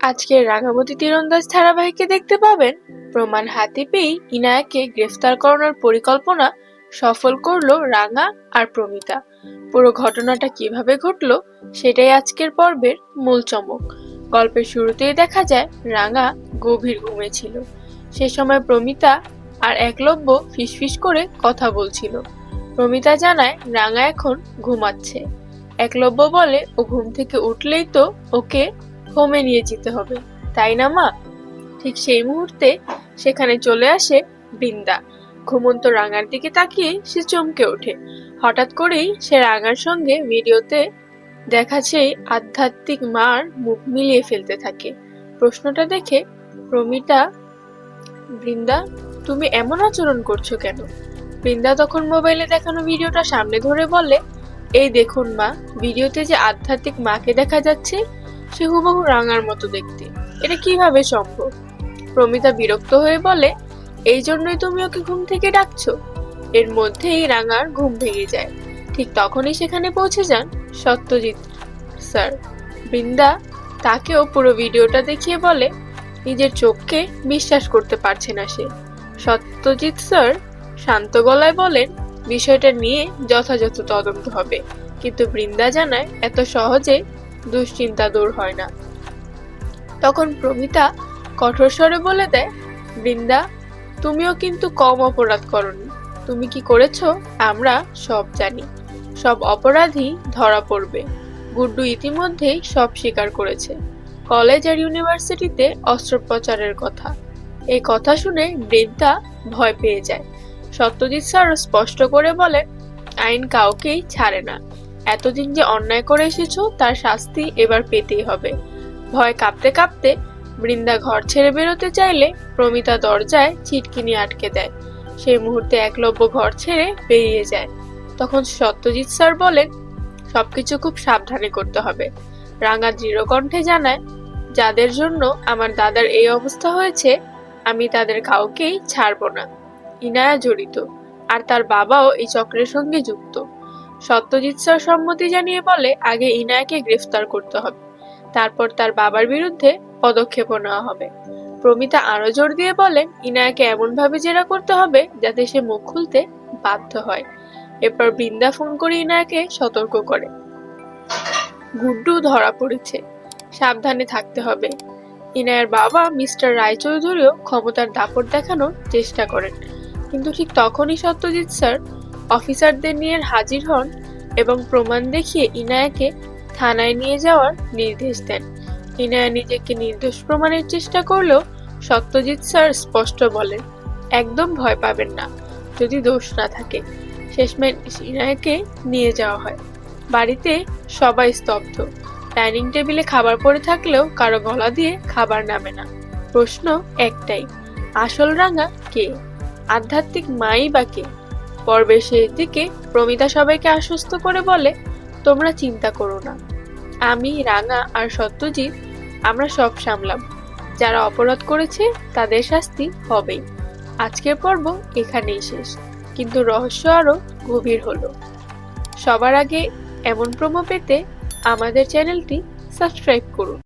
আজকের রাঙামতি তীরন্দাজ ধারাবাহিকে দেখতে পাবেন প্রমাণ হাতে পেয়ে ইনায়াকে গ্রেফতার করানোর পরিকল্পনা সফল করল রাঙা আর প্রমিতা। পুরো ঘটনাটা কীভাবে ঘটলো সেটাই আজকের পর্বের মূল চমক। গল্পের শুরুতেই দেখা যায় রাঙা গভীর ঘুমে ছিল। সে সময় প্রমিতা আর একলব্য ফিসফিস করে কথা বলছিল। প্রমিতা জানায়, রাঙা এখন ঘুমাচ্ছে। একলব্য বলে ও ঘুম থেকে উঠলেই তো ওকে হোমে নিয়ে যেতে হবে, তাই না মা? ঠিক সেই মুহূর্তে সেখানে চলে আসে বৃন্দা। ঘুমন্ত রাঙার দিকে তাকিয়ে সে চমকে ওঠে। হঠাৎ করেই সে রাঙার সঙ্গে ভিডিওতে দেখা সেই আধ্যাত্মিক মার মুখ মিলিয়ে ফেলতে থাকে। প্রশ্নটা দেখে প্রমিতা, বৃন্দা, তুমি এমন আচরণ করছ কেন? বৃন্দা তখন মোবাইলে দেখানো ভিডিওটা সামনে ধরে বলে এই দেখুন মা, ভিডিওতে যে আধ্যাত্মিক মাকে দেখা যাচ্ছে, সে হুবহু রাঙার মতো দেখতে। এটা কীভাবে সম্ভব? প্রমিতা বিরক্ত হয়ে বলে, এই জন্যই তুমি ওকে ঘুম থেকে ডাকছো? এর মধ্যেই রাঙার ঘুম ভেঙে যায়। ঠিক তখনই সেখানে পৌঁছে যান সত্যজিৎ স্যার। বৃন্দা তাকেও পুরো ভিডিওটা দেখিয়ে বলে, নিজের চোখকে বিশ্বাস করতে পারছে না সে। সত্যজিৎ স্যার শান্ত গলায় বলেন বিষয়টা নিয়ে যথাযথ তদন্ত হবে। কিন্তু বৃন্দা জানায়, এত সহজে দুশ্চিন্তা দূর হয় না। তখন প্রমিতা কঠোর স্বরে বলে দেয়, বৃন্দা, তুমিও কিন্তু কম অপরাধ করনি। তুমি কি করেছ? আমরা সব জানি। সব অপরাধী ধরা পড়বে। গুড্ডু ইতিমধ্যেই সব স্বীকার করেছে। কলেজ আর ইউনিভার্সিটিতে অস্ত্রোপচারের কথা। এই কথা শুনে বৃদ্ধা ভয় পেয়ে যায়। সত্যজিৎ স্যার স্পষ্ট করে বলে, আইন কাউকেই ছাড়ে না। এতদিন যে অন্যায় করে এসেছ, তার শাস্তি এবার পেতেই হবে। ভয় কাঁপতে কাঁপতে বৃন্দা ঘর ছেড়ে বেরোতে চাইলে প্রমিতা দরজায় ছিটকিনি আটকে দেয়। সেই মুহূর্তে একলব্য ঘর ছেড়ে বেরিয়ে যায়। তখন সত্যজিৎ স্যার বলেন, সবকিছু খুব সাবধানে করতে হবে। রাঙা দৃঢ় কণ্ঠে জানায়, যাদের জন্য আমার দাদার এই অবস্থা হয়েছে, আমি তাদের কাউকেই ছাড়বো না। ইনায়া জড়িত আর তার বাবাও এই চক্রের সঙ্গে যুক্ত। সত্যজিৎ স্যার সম্মতি জানিয়ে বলে, আগে ইনায়াকে গ্রেফতার করতে হবে। তারপর তার বাবার বিরুদ্ধে পদক্ষেপ নেওয়া হবে। প্রমিতা আরও জোর দিয়ে বলেন, ইনায়াকে এমন ভাবে জেরা করতে হবে যাতে সে মুখ খুলতে বাধ্য হয়। এরপর বৃন্দা ফোন করে ইনায়াকে সতর্ক করে। গুড্ডু ধরা পড়েছে, সাবধানে থাকতে হবে। ইনায়ার বাবা মিস্টার রায়চৌধুরীও ক্ষমতার দাপট দেখানোর চেষ্টা করেন। কিন্তু ঠিক তখনই সত্যজিৎ স্যার অফিসারদের নিয়ে হাজির হন এবং প্রমাণ দেখিয়ে ইনায়াকে থানায় নিয়ে যাওয়ার নির্দেশ দেন। ইনায়া নিজেকে নির্দোষ প্রমাণের চেষ্টা করলেও সত্যজিৎ স্যার স্পষ্ট বলেন, একদম ভয় পাবেন না, যদি দোষ না থাকে। শেষমেশ ইনায়াকে নিয়ে যাওয়া হয়। বাড়িতে সবাই স্তব্ধ। ডাইনিং টেবিলে খাবার পড়ে থাকলেও কারও গলা দিয়ে খাবার নামে না। প্রশ্ন একটাই, আসল রাঙা কে? আধ্যাত্মিক মাই বা কে? পর্বের শেষ দিকে প্রমিতা সবাইকে আশ্বস্ত করে বলে, তোমরা চিন্তা করো না। আমি, রাঙা আর সত্যজিৎ, আমরা সব সামলাম যারা অপরাধ করেছে, তাদের শাস্তি হবেই। আজকের পর্ব এখানেই শেষ। কিন্তু রহস্য আরও গভীর হলো। সবার আগে এমন প্রোমো পেতে আমাদের চ্যানেলটি সাবস্ক্রাইব করুন।